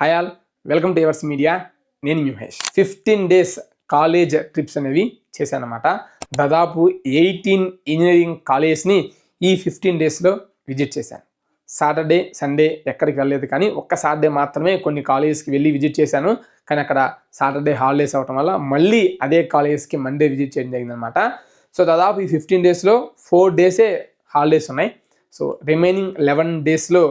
హయాల్ welcome to ఎవర్స్ media నేను Mahesh. Fifteen days college trips అనేవి చేశానమాట దాదాపు ఎయిటీన్ ఇంజనీరింగ్ కాలేజ్ని ఈ ఫిఫ్టీన్ డేస్లో విజిట్ చేశాను. సాటర్డే సండే ఎక్కడికి వెళ్ళలేదు కానీ ఒక్క సాటర్డే మాత్రమే కొన్ని కాలేజెస్కి వెళ్ళి విజిట్ చేశాను. కానీ అక్కడ సాటర్డే హాలిడేస్ అవ్వటం వల్ల మళ్ళీ అదే కాలేజెస్కి మండే విజిట్ చేయడం జరిగిందనమాట సో దాదాపు ఈ ఫిఫ్టీన్ డేస్లో ఫోర్ డేసే హాలిడేస్ ఉన్నాయి. సో రిమైనింగ్ లెవెన్ డేస్లో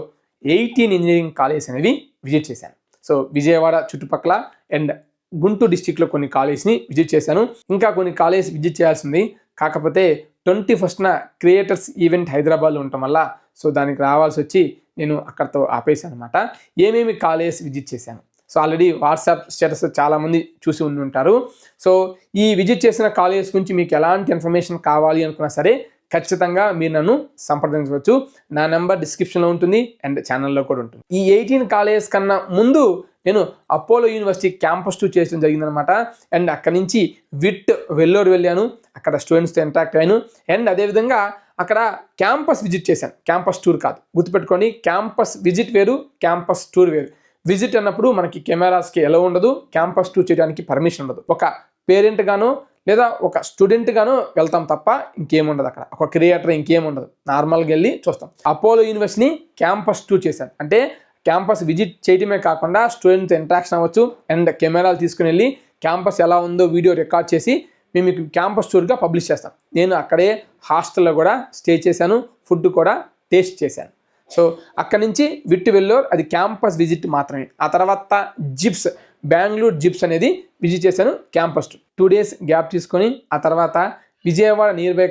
ఎయిటీన్ ఇంజనీరింగ్ కాలేజ్ అనేవి విజిట్ చేశాను. సో విజయవాడ చుట్టుపక్కల అండ్ గుంటూరు డిస్టిక్లో కొన్ని కాలేజ్ని విజిట్ చేశాను. ఇంకా కొన్ని కాలేజ్ విజిట్ చేయాల్సింది కాకపోతే ట్వంటీ ఫస్ట్న క్రియేటర్స్ ఈవెంట్ హైదరాబాద్లో ఉండటం వల్ల సో దానికి రావాల్సి వచ్చి నేను అక్కడతో ఆపేశాను అనమాట ఏమేమి కాలేజ్ విజిట్ చేశాను? సో ఆల్రెడీ వాట్సాప్ స్టేటస్ చాలామంది చూసి ఉండి ఉంటారు. సో ఈ విజిట్ చేసిన కాలేజ్ గురించి మీకు ఎలాంటి ఇన్ఫర్మేషన్ కావాలి అనుకున్నా సరే ఖచ్చితంగా మీరు నన్ను సంప్రదించవచ్చు. నా నెంబర్ డిస్క్రిప్షన్లో ఉంటుంది అండ్ ఛానల్లో కూడా ఉంటుంది. ఈ ఎయిటీన్ కాలేజ్ కన్నా ముందు నేను అపోలో యూనివర్సిటీ క్యాంపస్ టూ చేయడం జరిగిందనమాట అండ్ అక్కడి నుంచి విట్ వెల్లూరు వెళ్ళాను. అక్కడ స్టూడెంట్స్తో ఇంటరాక్ట్ అయ్యాను. అండ్ అదేవిధంగా అక్కడ క్యాంపస్ విజిట్ చేశాను. క్యాంపస్ టూర్ కాదు. గుర్తుపెట్టుకోండి క్యాంపస్ విజిట్ వేరు క్యాంపస్ టూర్ వేరు. విజిట్ అన్నప్పుడు మనకి కెమెరాస్కి ఎలా ఉండదు క్యాంపస్ టూర్ చేయడానికి పర్మిషన్ ఉండదు. ఒక పేరెంట్గాను లేదా ఒక స్టూడెంట్గాను వెళ్తాం తప్ప ఇంకేముండదు అక్కడ. ఒక క్రియేటర్ ఇంకేముండదు. నార్మల్గా వెళ్ళి చూస్తాం. అపోలో యూనివర్సిటీని క్యాంపస్ టూ చేశాను అంటే క్యాంపస్ విజిట్ చేయటమే కాకుండా స్టూడెంట్తో ఇంట్రాక్షన్ అవ్వచ్చు అండ్ కెమెరాలు తీసుకుని వెళ్ళి క్యాంపస్ ఎలా ఉందో వీడియో రికార్డ్ చేసి మేము మీకు క్యాంపస్ టూర్గా పబ్లిష్ చేస్తాం. నేను అక్కడే హాస్టల్లో కూడా స్టే చేశాను. ఫుడ్ కూడా టేస్ట్ చేశాను. సో అక్కడి నుంచి విట్టు వెల్లూర్ అది క్యాంపస్ విజిట్ మాత్రమే. ఆ తర్వాత జిప్స్ బెంగళూరు జిప్స్ అనేది విజిట్ చేశాను క్యాంపస్. టూ డేస్ గ్యాప్ తీసుకొని ఆ తర్వాత విజయవాడ నియర్ బై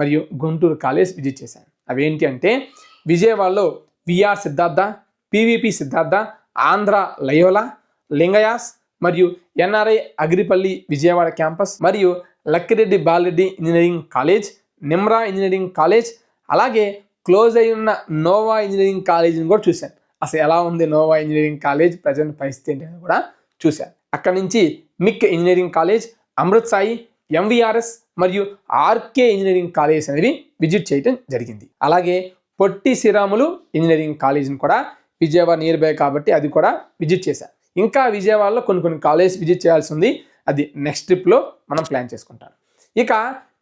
మరియు గుంటూరు కాలేజ్ విజిట్ చేశాను. అవేంటి అంటే విజయవాడలో VR Siddhartha PVP Siddhartha Andhra Loyola Lingayas మరియు ఎన్ఆర్ఐ అగ్రిపల్లి విజయవాడ క్యాంపస్ మరియు Lakireddy Balireddy engineering college Nimra engineering college అలాగే క్లోజ్ అయి ఉన్న నోవా ఇంజనీరింగ్ కాలేజీని కూడా చూశాను. అసలు ఎలా ఉంది నోవా ఇంజనీరింగ్ కాలేజ్ ప్రజెంట్ పరిస్థితి ఏంటి అని కూడా చూశాను అక్కడ నుంచి MIC engineering college Amrit Sai MVRS మరియు ఆర్కే ఇంజనీరింగ్ కాలేజ్ అనేవి విజిట్ చేయడం జరిగింది. అలాగే పొట్టి శ్రీరాములు ఇంజనీరింగ్ కాలేజీని కూడా విజయవాడ నియర్ బై కాబట్టి అది కూడా విజిట్ చేశాను ఇంకా విజయవాడలో కొన్ని కొన్ని కాలేజ్ విజిట్ చేయాల్సి ఉంది. అది నెక్స్ట్ ట్రిప్లో మనం ప్లాన్ చేసుకుంటాం. ఇక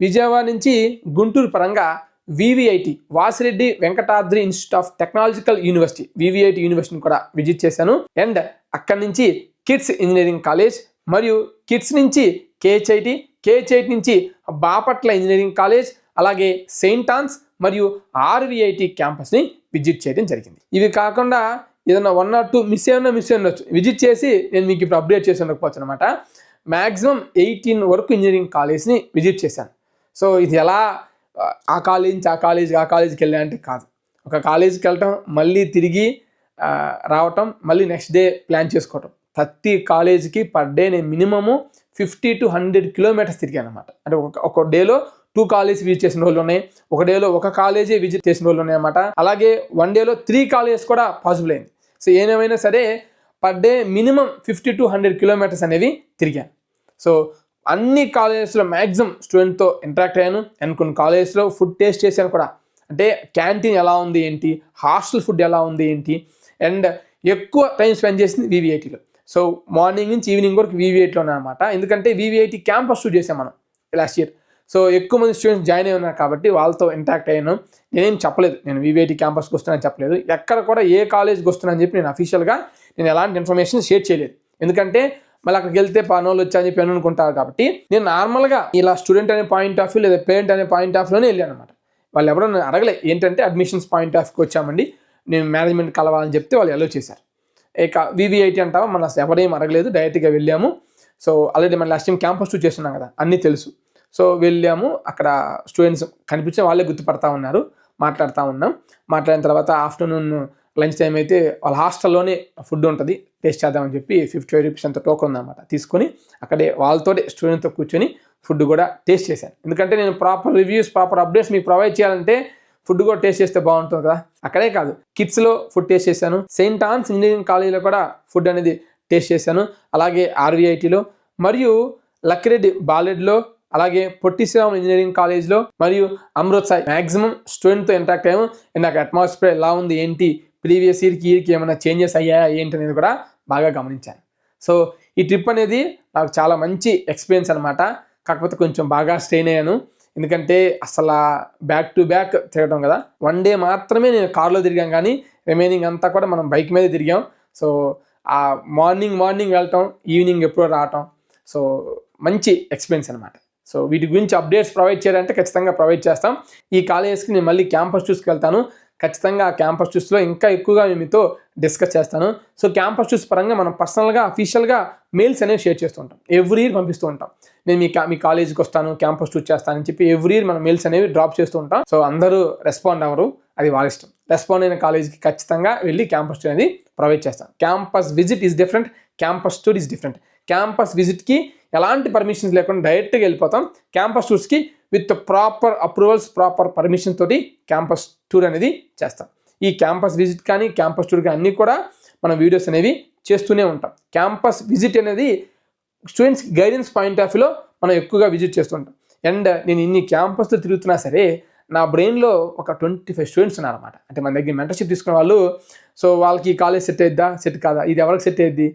విజయవాడ నుంచి గుంటూరు పరంగా VVIT Vasireddy Venkatadri institute of technological university VVIT యూనివర్సిటీని కూడా విజిట్ చేశాను. అండ్ అక్కడి నుంచి కిడ్స్ ఇంజనీరింగ్ కాలేజ్ మరియు కిడ్స్ నుంచి కేహెచ్ఐటి కేహెచ్ఐటి నుంచి బాపట్ల ఇంజనీరింగ్ కాలేజ్ అలాగే సెయింట్ ఆన్స్ మరియు ఆర్విఐటి క్యాంపస్ని విజిట్ చేయడం జరిగింది. ఇవి కాకుండా ఏదైనా వన్ ఆర్ టూ మిస్ అయినా మిస్ ఉండొచ్చు. విజిట్ చేసి నేను మీకు ఇప్పుడు అప్డేట్ చేసి ఉండకపోవచ్చు అనమాట మ్యాక్సిమం ఎయిటీన్ వరకు ఇంజనీరింగ్ కాలేజ్ని విజిట్ చేశాను. సో ఇది ఎలా ఆ కాలేజ్ నుంచి ఆ కాలేజ్ ఆ కాలేజీకి వెళ్ళా అంటే కాదు. ఒక కాలేజీకి వెళ్ళటం మళ్ళీ తిరిగి రావటం మళ్ళీ నెక్స్ట్ డే ప్లాన్ చేసుకోవటం. ప్రతి కాలేజీకి పర్ డే నేను minimum fifty to hundred kilometres తిరిగాను అనమాట అంటే ఒక ఒక డేలో టూ కాలేజ్ విజిట్ చేసిన రోజులు ఉన్నాయి ఒక డేలో ఒక కాలేజీ విజిట్ చేసిన రోజులు ఉన్నాయి అనమాట అలాగే వన్ డేలో త్రీ కాలేజెస్ కూడా పాసిబుల్ అయింది. సో ఏమైనా సరే per day minimum fifty to hundred kilometres అనేవి తిరిగాను సో అన్ని కాలేజెస్లో మ్యాక్సిమం స్టూడెంట్తో ఇంటరాక్ట్ అయ్యాను. అండ్ కొన్ని కాలేజెస్లో ఫుడ్ టేస్ట్ చేశాను కూడా. అంటే క్యాంటీన్ ఎలా ఉంది ఏంటి? హాస్టల్ ఫుడ్ ఎలా ఉంది ఏంటి? అండ్ ఎక్కువ టైం స్పెండ్ చేసింది వివిఐటీలో. సో మార్నింగ్ నుంచి ఈవినింగ్ వరకు వివిఐటీలోనే అనమాట ఎందుకంటే వివిఐటీ క్యాంపస్ షూట్ చేసాం మనం లాస్ట్ ఇయర్ సో ఎక్కువ మంది స్టూడెంట్స్ జాయిన్ అయి ఉన్నారు కాబట్టి వాళ్ళతో ఇంటాక్ట్ అయ్యాను. నేనేం చెప్పలేదు. నేను వివిఐటి క్యాంపస్కి వస్తున్నాను చెప్పలేదు. ఎక్కడ కూడా ఏ కాలేజ్కి వస్తున్నానని చెప్పి నేను అఫీషియల్గా నేను ఎలాంటి ఇన్ఫర్మేషన్ షేర్ చేయలేదు. ఎందుకంటే మళ్ళీ అక్కడికి వెళ్తే పనులు వచ్చా అని చెప్పి అని అనుకుంటారు కాబట్టి నేను నార్మల్గా ఇలా స్టూడెంట్ అనే పాయింట్ ఆఫ్ వ్యూ లేదా పేరెంట్ అనే పాయింట్ ఆఫ్ వ్యూలోనే వెళ్ళాను అనమాట వాళ్ళు ఎవరో అడగలే. ఏంటంటే అడ్మిషన్స్ పాయింట్ ఆఫ్కి వచ్చామండి. నేను మేనేజ్మెంట్ కలవాలని చెప్తే వాళ్ళు ఎలో చేశారు. ఇక వివిఐటి అంటావా? మన అసలు ఎవరేం అడగలేదు డైరెక్ట్గా వెళ్ళాము. సో ఆల్రెడీ మన లాస్ట్ టైం క్యాంపస్ టూ చేస్తున్నాం కదా అన్నీ తెలుసు. సో వెళ్ళాము. అక్కడ స్టూడెంట్స్ కనిపించిన వాళ్ళే గుర్తుపడతా ఉన్నారు మాట్లాడుతూ ఉన్నాం. మాట్లాడిన తర్వాత ఆఫ్టర్నూన్ లంచ్ టైం అయితే వాళ్ళ హాస్టల్లోనే ఫుడ్ ఉంటుంది టేస్ట్ చేద్దామని చెప్పి ఫిఫ్టీ ఫైవ్ రూపీస్ అంత టోకన్ ఉందన్నమాట తీసుకొని అక్కడే వాళ్ళతోటే స్టూడెంట్తో కూర్చొని ఫుడ్ కూడా టేస్ట్ చేశాను. ఎందుకంటే నేను ప్రాపర్ రివ్యూస్ ప్రాపర్ అప్డేట్స్ మీకు ప్రొవైడ్ చేయాలంటే ఫుడ్ కూడా టేస్ట్ చేస్తే బాగుంటుంది కదా? అక్కడే కాదు. కిడ్స్లో ఫుడ్ టేస్ట్ చేశాను. సెయింట్ ఆన్స్ ఇంజనీరింగ్ కాలేజీలో కూడా ఫుడ్ అనేది టేస్ట్ చేశాను. అలాగే ఆర్వీఐటీలో మరియు లక్కిరెడ్డి బాలెడ్లో అలాగే పొట్టి శ్రీరామ్ ఇంజనీరింగ్ కాలేజ్లో మరియు అమృత్ మ్యాక్సిమం స్టూడెంట్తో ఇంటరాక్ట్ అయ్యాము. నాకు అట్మాస్ఫియర్ ఎలా ఉంది ఏంటి ప్రీవియస్ ఇయర్కి ఇయర్కి ఏమైనా చేంజెస్ అయ్యాయా ఏంటి అనేది కూడా బాగా గమనించాను. సో ఈ ట్రిప్ అనేది నాకు చాలా మంచి ఎక్స్పీరియన్స్ అనమాట కాకపోతే కొంచెం బాగా స్ట్రెయిన్ అయ్యాను. ఎందుకంటే అసలు బ్యాక్ టు బ్యాక్ తిరగటం కదా. వన్ డే మాత్రమే నేను కార్లో తిరిగాం కానీ రిమైనింగ్ అంతా కూడా మనం బైక్ మీద తిరిగాం. సో ఆ మార్నింగ్ మార్నింగ్ వెళ్ళటం ఈవినింగ్ ఎప్పుడో రావటం. సో మంచి ఎక్స్పీరియన్స్ అనమాట సో వీటి గురించి అప్డేట్స్ ప్రొవైడ్ చేయాలంటే ఖచ్చితంగా ప్రొవైడ్ చేస్తాం. ఈ కాలేజెస్కి నేను మళ్ళీ క్యాంపస్ చూసుకెళ్తాను ఖచ్చితంగా ఆ క్యాంపస్ చూస్లో ఇంకా ఎక్కువగా నేను మీతో డిస్కస్ చేస్తాను. సో క్యాంపస్ చూస్ పరంగా మనం పర్సనల్గా అఫీషియల్గా మెయిల్స్ అనేవి షేర్ చేస్తూ ఉంటాం. ఎవ్రీ ఇయర్ పంపిస్తూ ఉంటాం. నేను మీ మీ కాలేజీకి వస్తాను క్యాంపస్ టూర్ చేస్తానని చెప్పి ఎవ్రీ ఇయర్ మనం మెయిల్స్ అనేవి డ్రాప్ చేస్తూ ఉంటాం. సో అందరూ రెస్పాండ్ అవ్వరు. అది వాళ్ళ ఇష్టం. రెస్పాండ్ అయిన కాలేజీకి ఖచ్చితంగా వెళ్ళి క్యాంపస్ టూర్ అనేది ప్రొవైడ్ చేస్తాం campus visit is different campus tour is different campus విజిట్కి ఎలాంటి పర్మిషన్స్ లేకుండా డైరెక్ట్గా వెళ్ళిపోతాం. Campus టూర్స్కి with proper approvals proper permission తోటి క్యాంపస్ టూర్ అనేది చేస్తాం. ఈ క్యాంపస్ విజిట్ కానీ క్యాంపస్ టూర్ కానీ అన్నీ కూడా మనం వీడియోస్ అనేవి చేస్తూనే ఉంటాం. క్యాంపస్ విజిట్ అనేది స్టూడెంట్స్ గైడెన్స్ పాయింట్ ఆఫ్ వ్యూలో మనం ఎక్కువగా విజిట్ చేస్తుంటాం అండ్ నేను ఇన్ని క్యాంపస్లో తిరుగుతున్నా సరే నా బ్రెయిన్లో ఒక ట్వంటీ ఫైవ్ స్టూడెంట్స్ ఉన్నారన్నమాట. అంటే మన దగ్గర మెంటర్షిప్ తీసుకున్న వాళ్ళు సో వాళ్ళకి కాలేజ్ సెట్ అయిద్దా? సెట్ కాదా? ఇది ఎవరికి సెట్ అయ్యిద్ది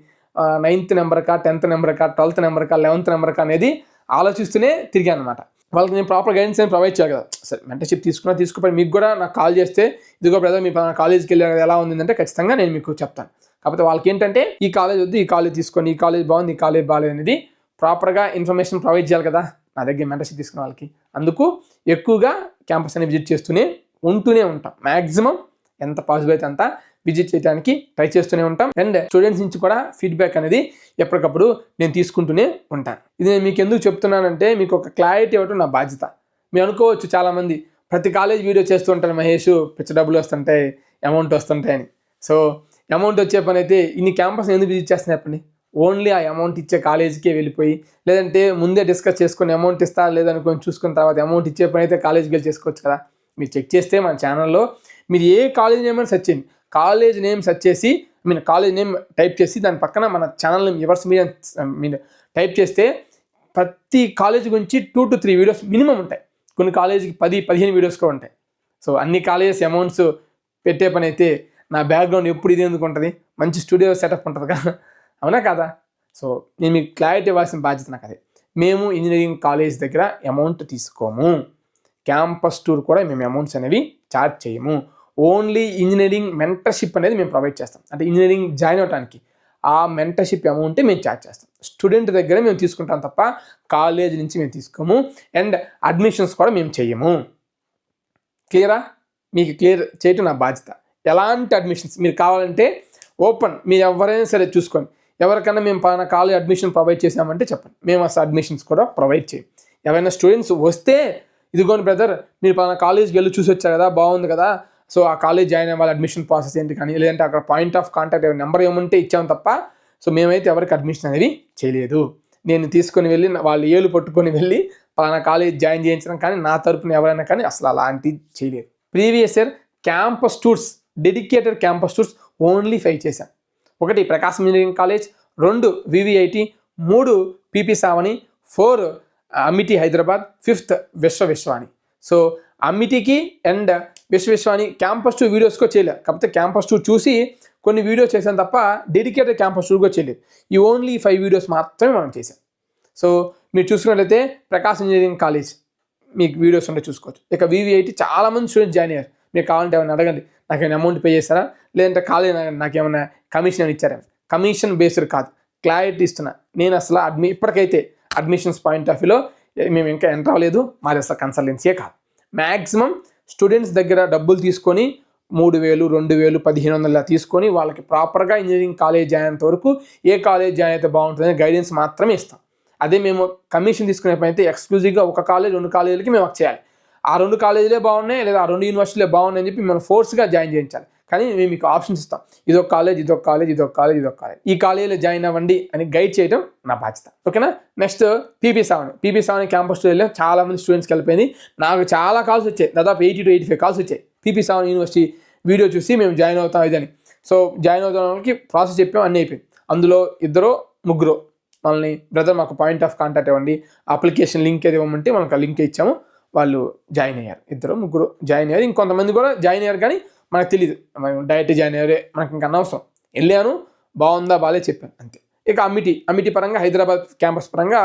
నైన్త్ నెంబర్కా టెన్త్ నెంబర్కా ట్వెల్త్ నెంబర్కా లెవెన్త్ నెంబర్కా అనేది ఆలోచిస్తూనే తిరిగాను అనమాట వాళ్ళకి నేను ప్రాపర్ గైడెన్స్ నేను ప్రొవైడ్ చేయాలి కదా. సరే మెంటర్షిప్ తీసుకున్నా తీసుకుపోయి మీకు కూడా నాకు కాల్ చేస్తే ఇదిగో బ్రదర్ మీ కాలేజీకి కాలేజ్కి వెళ్ళారు ఎలా ఉందంటే ఖచ్చితంగా నేను మీకు చెప్తాను. కాకపోతే వాళ్ళకి ఏంటంటే ఈ కాలేజ్ వద్దు ఈ కాలేజ్ తీసుకొని ఈ కాలేజ్ బాగుంది ఈ కాలేజ్ బాగాలేదు అనేది ప్రాపర్గా ఇన్ఫర్మేషన్ ప్రొవైడ్ చేయాలి కదా నా దగ్గర మెంటర్షిప్ తీసుకున్న వాళ్ళకి. అందుకు ఎక్కువగా క్యాంపస్ అని విజిట్ చేస్తూనే ఉంటూనే ఉంటాం. మ్యాక్సిమం ఎంత పాసిబుల్ అయితే అంత విజిట్ చేయడానికి ట్రై చేస్తూనే ఉంటాం. అండ్ స్టూడెంట్స్ నుంచి కూడా ఫీడ్బ్యాక్ అనేది ఎప్పటికప్పుడు నేను తీసుకుంటూనే ఉంటాను. ఇది నేను మీకు ఎందుకు చెప్తున్నానంటే మీకు ఒక క్లారిటీ ఇవ్వటం నా బాధ్యత. మీరు అనుకోవచ్చు చాలామంది ప్రతి కాలేజ్ వీడియో చేస్తూ ఉంటాను మహేష్ పిచ్చ డబ్బులు వస్తుంటాయి అమౌంట్ వస్తుంటాయి అని. సో అమౌంట్ వచ్చే పని అయితే ఇన్ని క్యాంపస్ ఎందుకు విజిట్ చేస్తున్నా చెప్పండి? ఓన్లీ ఆ అమౌంట్ ఇచ్చే కాలేజీకే వెళ్ళిపోయి లేదంటే ముందే డిస్కస్ చేసుకుని అమౌంట్ ఇస్తా లేదనుకొని చూసుకున్న తర్వాత అమౌంట్ ఇచ్చే పని అయితే కాలేజ్కి వెళ్ళి చేసుకోవచ్చు కదా. మీరు చెక్ చేస్తే మన ఛానల్లో మీరు ఏ కాలేజీ నేమ్ అని సెర్చ్ చేయండి. కాలేజ్ నేమ్ సెర్చ్ చేసి మీన్ కాలేజ్ నేమ్ టైప్ చేసి దాని పక్కన మన ఛానల్ నేమ్ ఎవర్స్ మీద మీన్ టైప్ చేస్తే ప్రతి కాలేజ్ గురించి two to three videos minimum ఉంటాయి. కొన్ని కాలేజీకి పది పదిహేను వీడియోస్ కూడా ఉంటాయి. సో అన్ని కాలేజెస్ అమౌంట్స్ పెట్టే పని అయితే నా బ్యాక్గ్రౌండ్ ఎప్పుడు ఇది ఎందుకు ఉంటుంది? మంచి స్టూడియో సెటప్ ఉంటుంది కదా. అవునా కదా? సో నేను మీకు క్లారిటీ ఇవ్వాల్సిన బాధ్యత నాకు అదే మేము ఇంజనీరింగ్ కాలేజ్ దగ్గర అమౌంట్ తీసుకోము. క్యాంపస్ టూర్ కూడా మేము అమౌంట్స్ అనేవి ఛార్జ్ చేయము. ఓన్లీ ఇంజనీరింగ్ మెంటర్షిప్ అనేది మేము ప్రొవైడ్ చేస్తాం. అంటే ఇంజనీరింగ్ జాయిన్ అవడానికి ఆ మెంటర్షిప్ అమౌంట్ మేము ఛార్జ్ చేస్తాం. స్టూడెంట్ దగ్గర మేము తీసుకుంటాం తప్ప కాలేజ్ నుంచి మేము తీసుకోము. అండ్ అడ్మిషన్స్ కూడా మేము చేయము క్లియరా? మీకు క్లియర్ చేయటం నా బాధ్యత. ఎలాంటి అడ్మిషన్స్? మీరు కావాలంటే ఓపెన్. మీరు ఎవరైనా సరే చూసుకోండి ఎవరికైనా మేము పలానా కాలేజ్ అడ్మిషన్ ప్రొవైడ్ చేసామంటే చెప్పండి. మేము అసలు అడ్మిషన్స్ కూడా ప్రొవైడ్ చేయం. ఎవరైనా స్టూడెంట్స్ వస్తే ఇదిగోండి బ్రదర్ మీరు పలానా కాలేజ్కి వెళ్ళి చూసి వచ్చారు కదా బాగుంది కదా సో ఆ కాలేజ్ జాయిన్ అవ్వాలి అడ్మిషన్ ప్రాసెస్ ఏంటి కానీ లేదంటే అక్కడ పాయింట్ ఆఫ్ కాంటాక్ట్ నెంబర్ ఏమంటే ఇచ్చాం తప్ప సో మేమైతే ఎవరికి అడ్మిషన్ అనేది చేయలేదు. నేను తీసుకొని వెళ్ళి వాళ్ళు ఏలు పట్టుకొని వెళ్ళి పలానా కాలేజ్ జాయిన్ చేయించడం కానీ నా తరపున ఎవరైనా కానీ అసలు అలాంటిది చేయలేదు. Previous year campus tours dedicated campus tours only five చేశాం. ఒకటి ప్రకాశం ఇంజనీరింగ్ కాలేజ్ రెండు వివిఐటి మూడు P P Savani four Amity Hyderabad fifth Vishwa Vishwani. So అమిటికి and Vishwavishwani campus tour videos కూడా చేయలేదు కాకపోతే క్యాంపస్ టూ చూసి కొన్ని వీడియోస్ చేశాను తప్ప డెడికేటెడ్ క్యాంపస్ టూ కూడా చేయలేదు. ఈ ఓన్లీ ఫైవ్ వీడియోస్ మాత్రమే మనం చేసాం సో మీరు చూసుకున్నట్లయితే ప్రకాశ్ ఇంజనీరింగ్ కాలేజ్ మీకు వీడియోస్ ఉంటే చూసుకోవచ్చు. ఇక వివిఐటి చాలామంది స్టూడెంట్స్ జాయిన్ అయ్యారు. మీరు కావాలంటే ఏమైనా అడగండి. నాకు ఏమైనా అమౌంట్ పే చేస్తారా? లేదంటే కాలేజ్ నాకు ఏమైనా కమిషన్ ఇచ్చారా? కమిషన్ బేస్డ్ కాదు. క్లారిటీ ఇస్తున్నా. నేను అసలు అడ్మి ఇప్పటికైతే అడ్మిషన్స్ పాయింట్ ఆఫ్ వ్యూలో మేము ఇంకా ఎంటర్ అవ్వలేదు. మాది అసలు కన్సల్టెన్సీయే కాదు. మ్యాక్సిమం స్టూడెంట్స్ దగ్గర డబ్బులు తీసుకొని మూడు వేలు రెండు వేలు పదిహేను వందల తీసుకొని వాళ్ళకి ప్రాపర్గా ఇంజనీరింగ్ కాలేజ్ జాయిన్ అయ్యేంత వరకు ఏ కాలేజ్ జాయిన్ అయితే బాగుంటుందని గైడెన్స్ మాత్రమే ఇస్తాం. అదే మేము కమిషన్ తీసుకునే పని అయితే ఎక్స్క్లూజివ్గా ఒక కాలేజ్ రెండు కాలేజీలకి మేము చేయాలి. ఆ రెండు కాలేజీలే బాగున్నాయి లేదా ఆ రెండు యూనివర్సిటీలే బాగున్నాయి అని చెప్పి మనం ఫోర్స్గా జాయిన్ చేయించాలి. కానీ మేము మీకు ఆప్షన్స్ ఇస్తాం. ఇదొక కాలేజ్ ఇదొక కాలేజ్ ఇదొక కాలేజ్ ఇదొక కాలేజ్ ఈ కాలేజీలో జాయిన్ అవ్వండి అని గైడ్ చేయడం నా బాధ్యత. ఓకేనా next PP seven PP seven campus వెళ్ళాం చాలా మంది స్టూడెంట్స్కి వెళ్ళిపోయింది. నాకు చాలా కాల్స్ వచ్చాయి. దాదాపు eighty to eighty five calls వచ్చాయి పీపీ సెవెన్ యూనివర్సిటీ వీడియో చూసి మేము జాయిన్ అవుతాం ఇదని. సో జాయిన్ అవుతాం వాళ్ళకి ప్రాసెస్ చెప్పాం అన్నీ అయిపోయింది. అందులో ఇద్దరు ముగ్గురు మనల్ని బ్రదర్ మాకు పాయింట్ ఆఫ్ కాంటాక్ట్ ఇవ్వండి. అప్లికేషన్ లింక్ ఏది ఇవ్వమంటే మనకు ఆ లింక్ ఇచ్చాము. వాళ్ళు జాయిన్ అయ్యారు. ఇద్దరు ముగ్గురు జాయిన్ అయ్యారు. ఇంకొంతమంది కూడా జాయిన్ అయ్యారు కానీ మనకు తెలియదు డైట్ జాయిన్ అయ్యారే మనకి ఇంకా అనవసరం. వెళ్ళాను బాగుందా బాలే చెప్పాను అంతే. ఇక అమిటి అమిటి పరంగా హైదరాబాద్ క్యాంపస్ పరంగా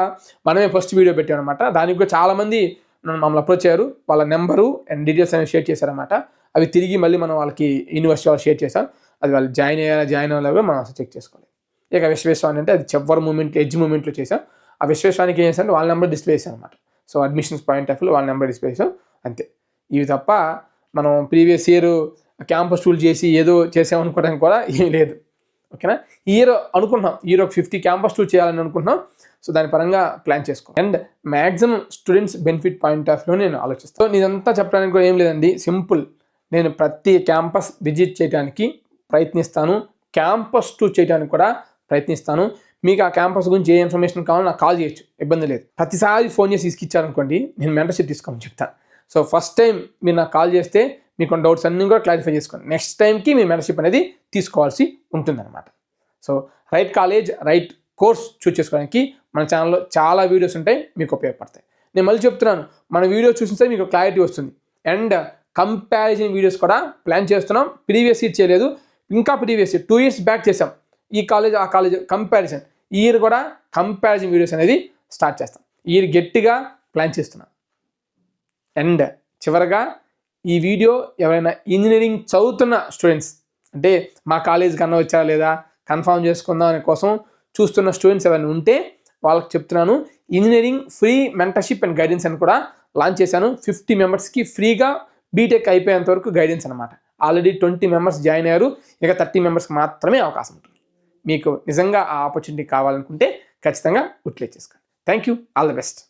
మనమే ఫస్ట్ వీడియో పెట్టాం అనమాట దానికి కూడా చాలామంది మమ్మల్ని అప్రోచ్ అయ్యారు. వాళ్ళ నెంబరు అండ్ డీటెయిల్స్ అనేవి షేర్ చేశారనమాట అవి తిరిగి మళ్ళీ మనం వాళ్ళకి యూనివర్సిటీ వాళ్ళు షేర్ చేశాం. అది వాళ్ళు జాయిన్ అయ్యారా జాయిన్ అవ్వలేదో మనం అసలు చెక్ చేసుకోవాలి ఇక విశ్వేశ్వాని అంటే అది చివరి మూమెంట్ ఎడ్జ్ మూమెంట్లో చేసాం ఆ విశ్వేశ్వానికి ఏం చేశాను వాళ్ళ నెంబర్ డిస్ప్లే చేశాను అనమాట సో అడ్మిషన్స్ పాయింట్ ఆఫ్ వాళ్ళ నెంబర్ డిస్ప్లే చేసాం అంతే. ఇవి తప్ప మనం ప్రీవియస్ ఇయర్ క్యాంపస్ టూల్ చేసి ఏదో చేసామనుకోవడానికి కూడా ఏం లేదు. ఓకేనా? ఈ ఇయర్ అనుకుంటున్నాం. ఇయర్ ఒక ఫిఫ్టీ క్యాంపస్ టూల్ చేయాలని అనుకుంటున్నాం. సో దాని పరంగా ప్లాన్ చేసుకో. And maximum students benefit point of view నేను ఆలోచిస్తాను సో ఇదంతా చెప్పడానికి కూడా ఏం లేదండి. సింపుల్. నేను ప్రతి క్యాంపస్ విజిట్ చేయడానికి ప్రయత్నిస్తాను. క్యాంపస్ టూర్ చేయడానికి కూడా ప్రయత్నిస్తాను. మీకు ఆ క్యాంపస్ గురించి ఏ ఇన్ఫర్మేషన్ కావాలో నాకు కాల్ చేయొచ్చు. ఇబ్బంది లేదు. ప్రతిసారి ఫోన్ చేసి ఇసుకిచ్చారనుకోండి నేను మెంటర్షిప్ తీసుకోమని చెప్తాను సో ఫస్ట్ టైం మీరు నాకు కాల్ చేస్తే మీకు డౌట్స్ అన్నీ కూడా క్లారిఫై చేసుకోండి. నెక్స్ట్ టైంకి మీ మెంటర్షిప్ అనేది తీసుకోవాల్సి ఉంటుందన్నమాట. So right college right course choose చేసుకోవడానికి మన ఛానల్లో చాలా వీడియోస్ ఉంటాయి మీకు ఉపయోగపడతాయి. నేను మళ్ళీ చెప్తున్నాను మన వీడియో చూసిస్తే మీకు క్లారిటీ వస్తుంది. అండ్ కంపారిజన్ వీడియోస్ కూడా ప్లాన్ చేస్తున్నాం ప్రీవియస్ ఇయర్ చేయలేదు ఇంకా previous year two years back చేసాం ఈ కాలేజ్ ఆ కాలేజ్ కంపారిజన్ ఈ ఇయర్ కూడా కంపారిజన్ వీడియోస్ అనేది స్టార్ట్ చేస్తాం. ఈ ఇయర్ గట్టిగా ప్లాన్ చేస్తున్నాం. అండ్ చివరగా ఈ వీడియో ఎవరైనా ఇంజనీరింగ్ చదువుతున్న స్టూడెంట్స్ అంటే మా కాలేజ్ కన్నా వచ్చారా లేదా కన్ఫర్మ్ చేసుకుందాం అనే కోసం చూస్తున్న స్టూడెంట్స్ ఎవరైనా ఉంటే వాళ్ళకి చెప్తున్నాను. Engineering free mentorship and guidance అని కూడా లాంచ్ చేశాను. ఫిఫ్టీ మెంబర్స్కి ఫ్రీగా బీటెక్ అయిపోయేంత వరకు గైడెన్స్ అనమాట ఆల్రెడీ ట్వంటీ మెంబర్స్ జాయిన్ అయ్యారు. ఇక థర్టీ మెంబర్స్కి మాత్రమే అవకాశం ఉంటుంది. మీకు నిజంగా ఆ ఆపర్చునిటీ కావాలనుకుంటే ఖచ్చితంగా ఉట్లే చేసుకోండి. Thank you all the best.